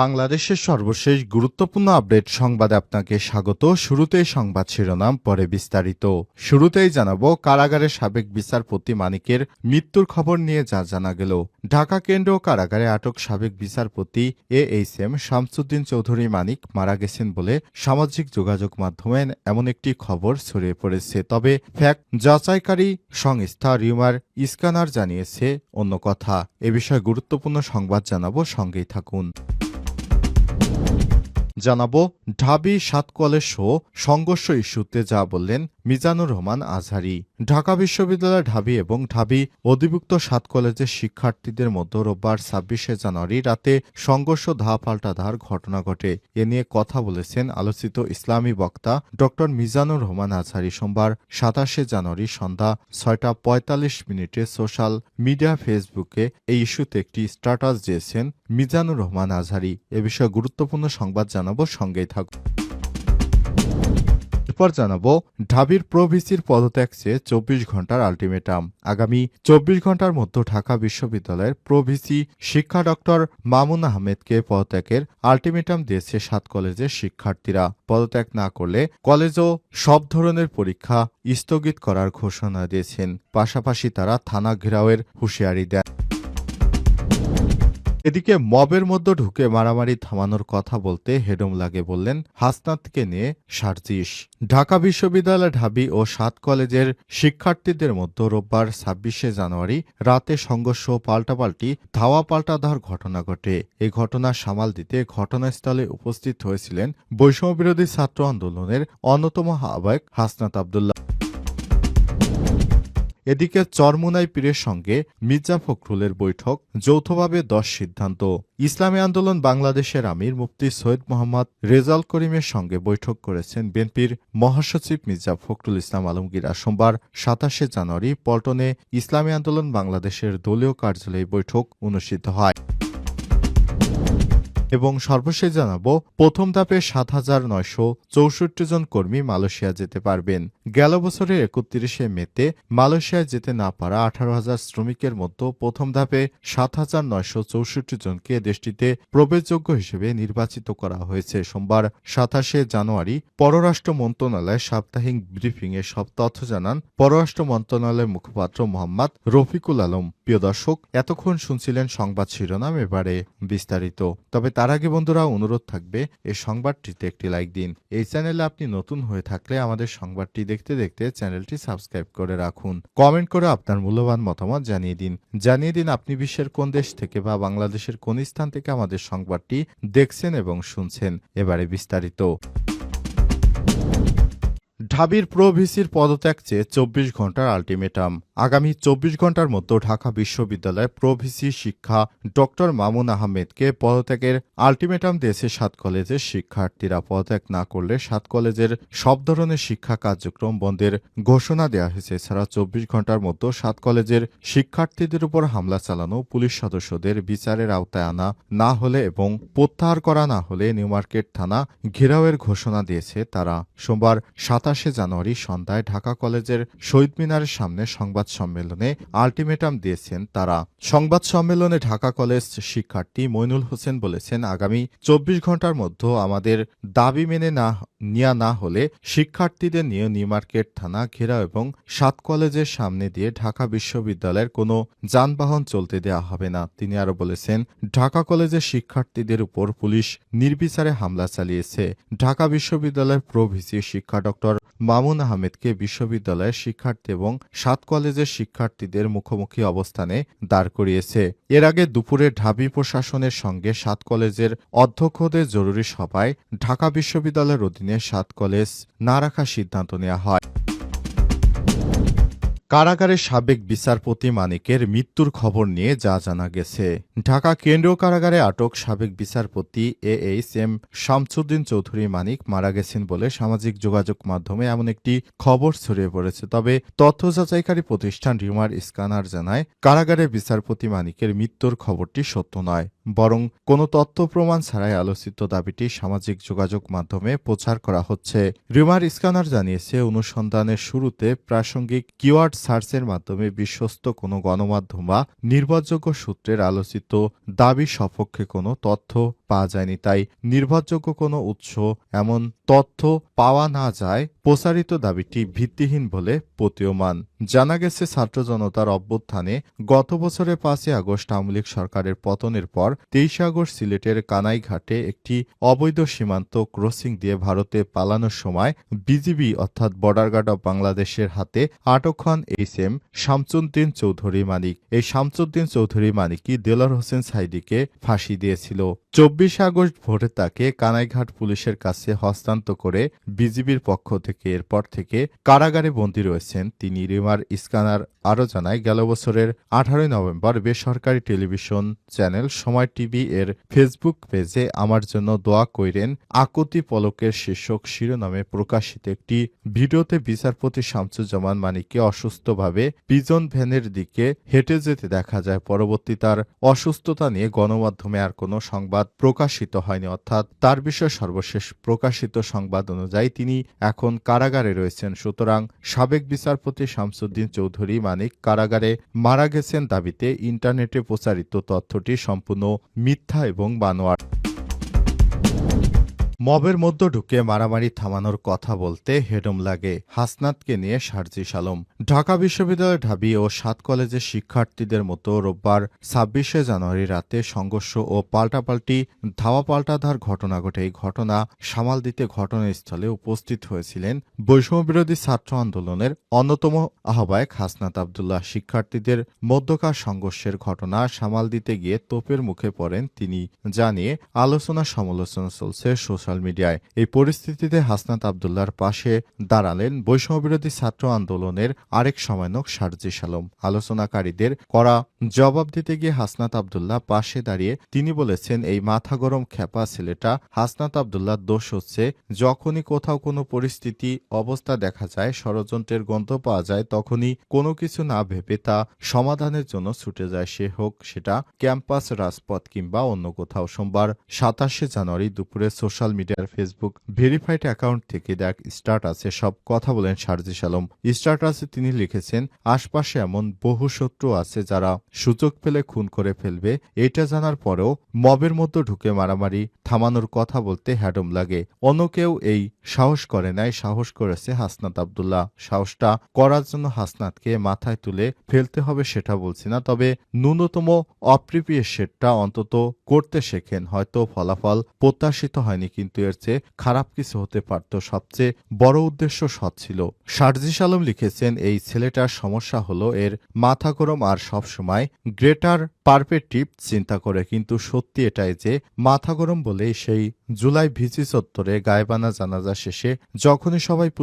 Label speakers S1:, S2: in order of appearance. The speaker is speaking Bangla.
S1: বাংলাদেশের সর্বশেষ গুরুত্বপূর্ণ আপডেট সংবাদে আপনাকে স্বাগত। শুরুতেই সংবাদ শিরোনাম, পরে বিস্তারিত। শুরুতেই জানাব কারাগারের সাবেক বিচারপতি মানিকের মৃত্যুর খবর নিয়ে যা জানা গেল। ঢাকা কেন্দ্র কারাগারে আটক সাবেক বিচারপতি A H M Shamsuddin Chowdhury Manik মারা গেছেন বলে সামাজিক যোগাযোগ মাধ্যমে এমন একটি খবর ছড়িয়ে পড়েছে। তবে ফ্যাক্ট যাচাইকারী সংস্থা রিউমার ইস্কানার জানিয়েছে অন্য কথা। এ বিষয়ে গুরুত্বপূর্ণ সংবাদ জানাব, সঙ্গেই থাকুন। জানাব ঢাবি সাতকলের শো সংঘর্ষ ইস্যুতে যা বললেন মিজানুর রহমান আজহারি। ঢাকা বিশ্ববিদ্যালয় ঢাবি এবং ঢাবি অধিভুক্ত সাত কলেজের শিক্ষার্থীদের মধ্যে রোববার ছাব্বিশে জানুয়ারি রাতে সংঘর্ষ ধা পাল্টা ধার ঘটনা ঘটে। এ নিয়ে কথা বলেছেন আলোচিত ইসলামী বক্তা ড মিজানুর রহমান আজহারি। সোমবার সাতাশে জানুয়ারি সন্ধ্যা ছয়টা পঁয়তাল্লিশ মিনিটে সোশ্যাল মিডিয়া ফেসবুকে এই ইস্যুতে একটি স্ট্যাটাস দিয়েছেন মিজানুর রহমান আজহারি। এ বিষয়ে গুরুত্বপূর্ণ সংবাদ জানাব সঙ্গেই থাকুন। এরপর জানাব, ঢাবির প্রভিসির পদত্যাগ চেয়ে চব্বিশ ঘণ্টার আলটিমেটাম। আগামী চব্বিশ ঘণ্টার মধ্যে ঢাকা বিশ্ববিদ্যালয়ের প্রভিসি শিক্ষা ডক্টর মামুন আহমেদকে পদত্যাগের আলটিমেটাম দিয়েছে সাত কলেজের শিক্ষার্থীরা। পদত্যাগ না করলে কলেজও সব ধরনের পরীক্ষা স্থগিত করার ঘোষণা দিয়েছেন। পাশাপাশি তারা থানা ঘেরাওয়ের হুঁশিয়ারি দেন। এদিকে মবের মধ্যে ঢুকে মারামারি থামানোর কথা বলতে হেডম লাগে বললেন হাসনাতকে নিয়ে সার্জিস। ঢাকা বিশ্ববিদ্যালয় ঢাবি ও সাত কলেজের শিক্ষার্থীদের মধ্যে রোববার ছাব্বিশে জানুয়ারি রাতে সংঘর্ষ পাল্টাপাল্টি, ধাওয়া পাল্টাধার ঘটনা ঘটে। এই ঘটনা সামাল দিতে ঘটনাস্থলে উপস্থিত হয়েছিলেন বৈষম্যবিরোধী ছাত্র আন্দোলনের অন্যতম আহ্বায়ক হাসনাত আবদুল্লাহ। এদিকে চরমুনাই পীরের সঙ্গে মির্জা ফখরুলের বৈঠক যৌথভাবে দশ সিদ্ধান্ত। ইসলামী আন্দোলন বাংলাদেশের আমির মুফতি সৈয়দ মোহাম্মদ রেজাল করিমের সঙ্গে বৈঠক করেছেন বিএনপির মহাসচিব মির্জা ফখরুল ইসলাম আলমগীর। সোমবার সাতাশে জানুয়ারি পল্টনে ইসলামী আন্দোলন বাংলাদেশের দলীয় কার্যালয়ে বৈঠক অনুষ্ঠিত হয়। এবং সর্বশেষ জানাব, প্রথম ধাপে সাত হাজার নয়শো চৌষট্টি জন কর্মী মালয়েশিয়া যেতে পারবেন। গেল বছরের একত্রিশে মেতে মালয়েশিয়ায় যেতে না পারা আঠারো হাজার শ্রমিকের মধ্যে প্রথম ধাপে সাত হাজার নয়শো চৌষট্টি জনকে দেশটিতে প্রবেশযোগ্য হিসেবে নির্বাচিত করা হয়েছে। সোমবার সাতাশে জানুয়ারি পররাষ্ট্র মন্ত্রণালয়ের সাপ্তাহিক ব্রিফিংয়ে সব তথ্য জানান পররাষ্ট্র মন্ত্রণালয়ের মুখপাত্র মোহাম্মদ রফিকুল আলম। প্রিয় দর্শক, এতক্ষণ শুনছিলেন সংবাদ শিরোনাম এবারে বিস্তারিত। তবে তার আগে বন্ধুরা অনুরোধ থাকবে এই সংবাদটিতে একটি লাইক দিন। এই চ্যানেলে আপনি নতুন হয়ে থাকলে আমাদের সংবাদটি দেখতে দেখতে চ্যানেলটি সাবস্ক্রাইব করে রাখুন। কমেন্ট করে আপনার মূল্যবান মতামত জানিয়ে দিন। জানিয়ে দিন আপনি বিশ্বের কোন দেশ থেকে বা বাংলাদেশের কোন স্থান থেকে আমাদের সংবাদটি দেখছেন এবং শুনছেন। এবারে বিস্তারিত। ঢাবির প্রভিসির পদত্যাগ চেয়ে চব্বিশ ঘণ্টার আলটিমেটাম। আগামী চব্বিশ ঘণ্টার মধ্যে ঢাকা বিশ্ববিদ্যালয় প্রভিসি শিক্ষা ডক্টর মামুন আহমেদকে পদত্যাগের আলটিমেটাম দিয়েছে সাত কলেজের শিক্ষার্থীরা। পদত্যাগ না করলে সাত কলেজের সব ধরনের শিক্ষা কার্যক্রম বন্ধের ঘোষণা দেওয়া হয়েছে। এছাড়া চব্বিশ ঘণ্টার মধ্যে সাত কলেজের শিক্ষার্থীদের উপর হামলা চালানো, পুলিশ সদস্যদের বিচারের আওতায় আনা না হলে এবং প্রত্যাহার করা না হলে নিউমার্কেট থানা ঘেরাওয়ের ঘোষণা দিয়েছে তারা। সোমবার সাতাশে জানুয়ারি সন্ধ্যায় ঢাকা কলেজের শহীদ মিনারের সামনে সংবাদ সম্মেলনে আলটিমেটাম দিয়েছেন তারা। সংবাদ সম্মেলনে ঢাকা কলেজ শিক্ষার্থী মইনুল হোসেন বলেছেন, আগামী চব্বিশ ঘণ্টার মধ্যে আমাদের দাবি মেনে না নেওয়া না হলে শিক্ষার্থীদের নিয়ে নিউমার্কেট থানা ঘেরাও এবং সাত কলেজের সামনে দিয়ে ঢাকা বিশ্ববিদ্যালয়ের কোনো যানবাহন চলতে দেওয়া হবে না। তিনি আরও বলেছেন, ঢাকা কলেজের শিক্ষার্থীদের উপর পুলিশ নির্বিচারে হামলা চালিয়েছে। ঢাকা বিশ্ববিদ্যালয়ের প্রভিসি শিক্ষা ডক্টর মামুন আহমেদকে বিশ্ববিদ্যালয়ের শিক্ষার্থী এবং সাত কলেজের শিক্ষার্থীদের মুখোমুখি অবস্থানে দাঁড় করিয়েছে। এর আগে দুপুরে ঢাবি প্রশাসনের সঙ্গে সাত কলেজের অধ্যক্ষদের জরুরি সভায় ঢাকা বিশ্ববিদ্যালয়ের অধীনে সাত কলেজ না রাখার সিদ্ধান্ত নেওয়া হয়। কারাগারের সাবেক বিচারপতি মানিকের মৃত্যুর খবর নিয়ে যা জানা গেছে। ঢাকা কেন্দ্রীয় কারাগারে আটক সাবেক বিচারপতি A H M Shamsuddin Chowdhury Manik মারা গেছেন বলে সামাজিক যোগাযোগ মাধ্যমে এমন একটি খবর ছড়িয়ে পড়েছে। তবে তথ্য যাচাইকারী প্রতিষ্ঠান রিমার স্কানার জানায় কারাগারে বিচারপতি মানিকের মৃত্যুর খবরটি সত্য নয়। বরং কোনো তথ্য প্রমাণ ছাড়াই আলোচিত দাবিটি সামাজিক যোগাযোগ মাধ্যমে প্রচার করা হচ্ছে। রিমার স্ক্যানার জানিয়েছে, অনুসন্ধানের শুরুতে প্রাসঙ্গিক কিওয়ার্ড সার্চের মাধ্যমে বিশ্বস্ত কোনো গণমাধ্যম বা নির্ভরযোগ্য সূত্রের আলোচিত দাবি সপক্ষে কোনো তথ্য পাওয়া যায়নি। তাই নির্ভরযোগ্য কোনো উৎস, এমন তথ্য পাওয়া না যায় প্রসারিত দাবিটি ভিত্তিহীন বলে প্রতীয়মান। জানা গেছে, ছাত্র জনতার অভ্যুত্থানে গত বছরের পাঁচই আগস্ট আওয়ামী লীগ সরকারের পতনের পর তেইশে আগস্ট সিলেটের কানাইঘাটে একটি অবৈধ সীমান্ত ক্রসিং দিয়ে ভারতে পালানোর সময় বিজিবি অর্থাৎ বর্ডার গার্ড অব বাংলাদেশের হাতে আটক হন এইচ এম শামসুদ্দিন চৌধুরী মানিক। এই শামসুদ্দিন চৌধুরী মানিকই দেলার হোসেন সাইদিকে ফাঁসি দিয়েছিল। চব্বিশে আগস্ট ভোরে তাকে কানাইঘাট পুলিশের কাছে হস্তান্তর করে বিজিবির পক্ষ থেকে এরপর থেকে কারাগারে বন্দী রয়েছেন তিনি। রিমার ইস্কানার আরও জানায়, গেল বছরের আঠারোই নভেম্বর বেসরকারি টেলিভিশন চ্যানেল সময় টিভি এর ফেসবুক পেজে আমার জন্য দোয়া কইরেন, আকুতি পলকের শীর্ষক শিরোনামে প্রকাশিত একটি ভিডিওতে বিচারপতি শামসুজ্জামান মানিককে অসুস্থভাবে পিজন ভ্যানের দিকে হেঁটে যেতে দেখা যায়। পরবর্তী তার অসুস্থতা নিয়ে গণমাধ্যমে আর কোনো সংবাদ প্রকাশিত হয়নি, অর্থাৎ তার বিষয়ে সর্বশেষ প্রকাশিত সংবাদ অনুযায়ী তিনি এখন কারাগারে রয়েছেন। সুতরাং সাবেক বিচারপতি শামসুদ্দিন চৌধুরী মানিক কারাগারে মারা গেছেন দাবিতে ইন্টারনেটে প্রচারিত তথ্যটি সম্পূর্ণ মিথ্যা এবং বানোয়াট। মবের মধ্যে ঢুকে মারামারি থামানোর কথা বলতে হেডম লাগে হাসনাতকে নিয়ে সার্জিস আলম ঢাকা বিশ্ববিদ্যালয় ঢাবি ও সাত কলেজের শিক্ষার্থীদের মতো রোববার ছাব্বিশে জানুয়ারি রাতে সংঘর্ষ ও পাল্টাপাল্টি ধাওয়া পাল্টাধার ঘটনা ঘটে। এই ঘটনা সামাল দিতে ঘটনাস্থলে উপস্থিত হয়েছিলেন বৈষম্যবিরোধী ছাত্র আন্দোলনের অন্যতম আহ্বায়ক হাসনাত আবদুল্লাহ। শিক্ষার্থীদের মধ্যকার সংঘর্ষের ঘটনা সামাল দিতে গিয়ে তোপের মুখে পড়েন তিনি। জানিয়ে আলোচনা সমালোচনা চলছে সোশ্যাল মিডিয়ায় এই পরিস্থিতিতে হাসনাত আবদুল্লার পাশে দাঁড়ালেন বৈষম্যবিরোধী ছাত্র আন্দোলনের আরেক সমন্বয়ক সার্জিস আলম আলোচনাকারীদের করা জবাব দিতে গিয়ে হাসনাত আবদুল্লাহ পাশে দাঁড়িয়ে তিনি বলেছেন, এই মাথা গরম খেপা ছেলেটা হাসনাত আবদুল্লার দোষ হচ্ছে, যখনই কোথাও কোনো পরিস্থিতি, অবস্থা দেখা যায়, ষড়যন্ত্রের গন্ধ পাওয়া যায়, তখনই কোনো কিছু না ভেবে তা সমাধানের জন্য ছুটে যায়। সে হোক সেটা ক্যাম্পাস, রাজপথ কিংবা অন্য কোথাও। সোমবার সাতাশে জানুয়ারি দুপুরে সোশ্যাল মিডিয়ার ফেসবুক ভেরিফাইড অ্যাকাউন্ট থেকে দেখ স্টার্টাসে সব কথা বলেন সার্জিস আলম। স্টার্টাসে তিনি লিখেছেন, আশপাশে এমন বহু শত্রু আছে যারা সুযোগ পেলে খুন করে ফেলবে। এটা জানার পরেও মবের মধ্যে ঢুকে মারামারি, থামানোর কথা বলতে হ্যাডম লাগে। অন্য কেউ এই সাহস করে নাই, সাহস করেছে হাসনাত আবদুল্লাহ। সাহসটা করার জন্য হাসনাতকে মাথায় তুলে ফেলতে হবে সেটা বলছি না, তবে ন্যূনতম অপ্রিপিয়েশনটা অন্তত করতে শেখেন। হয়তো ফলাফল প্রত্যাশিত হয়নি, কিন্তু এর চেয়ে খারাপ কিছু হতে পারত। সবচেয়ে বড় উদ্দেশ্য সৎ ছিল। সার্জিস আলম লিখেছেন, এই ছেলেটার সমস্যা হলো এর মাথা গরম আর সবসময় গ্রেটার পারপেটিভ চিন্তা করে। কিন্তু সত্যি এটাই যে, মাথা গরম বলে সেই জুলাই ভিসি চত্বরে গায়েবানা জানাজা শেষে যখনই সবাই পুলিশ